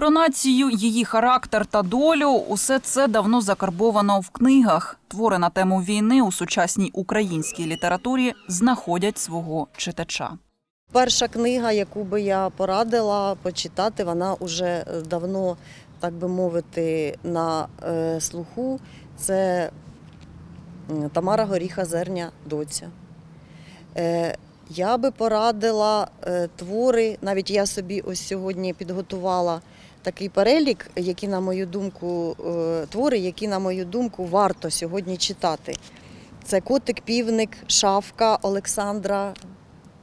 Про націю, її характер та долю усе це давно закарбовано в книгах. Твори на тему війни у сучасній українській літературі знаходять свого читача. Перша книга, яку би я порадила почитати, вона вже давно, так би мовити, на е, слуху. Це Тамара Горіха Зерня Доця. Е, я би порадила е, твори, навіть я собі ось сьогодні підготувала такий перелік, які, на мою думку, е, твори, які, на мою думку, варто сьогодні читати. Це Котик, Півник, Шавка Олександра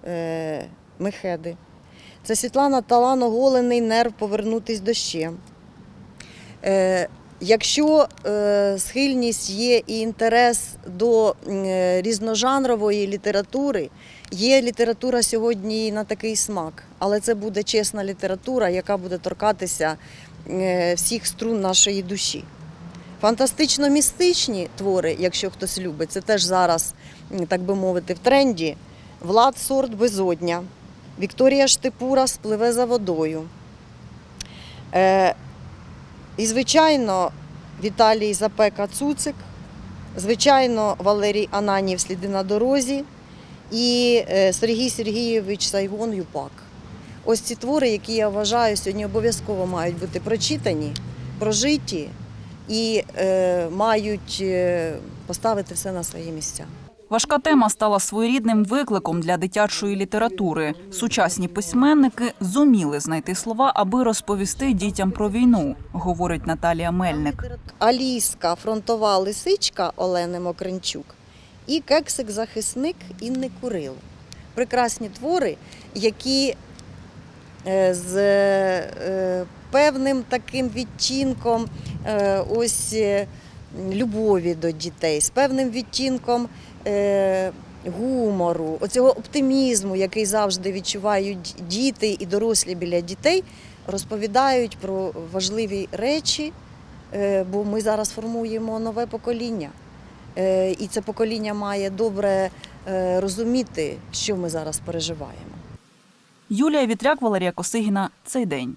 е, Мехеди. Це Світлана Талан оголений нерв повернутись дощем. Е, якщо е, схильність є і інтерес до е, різножанрової літератури, є література сьогодні на такий смак, але це буде чесна література, яка буде торкатися е, всіх струн нашої душі. Фантастично-містичні твори, якщо хтось любить, це теж зараз, так би мовити, в тренді. Влад Сорт Безодня, Вікторія Штипура спливе за водою. І, звичайно, Віталій Запека Цуцик, звичайно, Валерій Ананів Сліди на дорозі і е, Сергій Сергійович Сайгон Юпак. Ось ці твори, які я вважаю, сьогодні обов'язково мають бути прочитані, прожиті і е, мають е, поставити все на свої місця. Важка тема стала своєрідним викликом для дитячої літератури. Сучасні письменники зуміли знайти слова, аби розповісти дітям про війну, говорить Наталія Мельник. Аліска, фронтова лисичка Олени Мокринчук і кексик-захисник Інни Курил. Прекрасні твори, які е, з е, певним таким відтінком е, ось любові до дітей, з певним відтінком гумору, оцього оптимізму, який завжди відчувають діти і дорослі біля дітей, розповідають про важливі речі, е, бо ми зараз формуємо нове покоління. Е, І це покоління має добре е, розуміти, що ми зараз переживаємо. Юлія Вітряк, Валерія Косигіна. Цей день.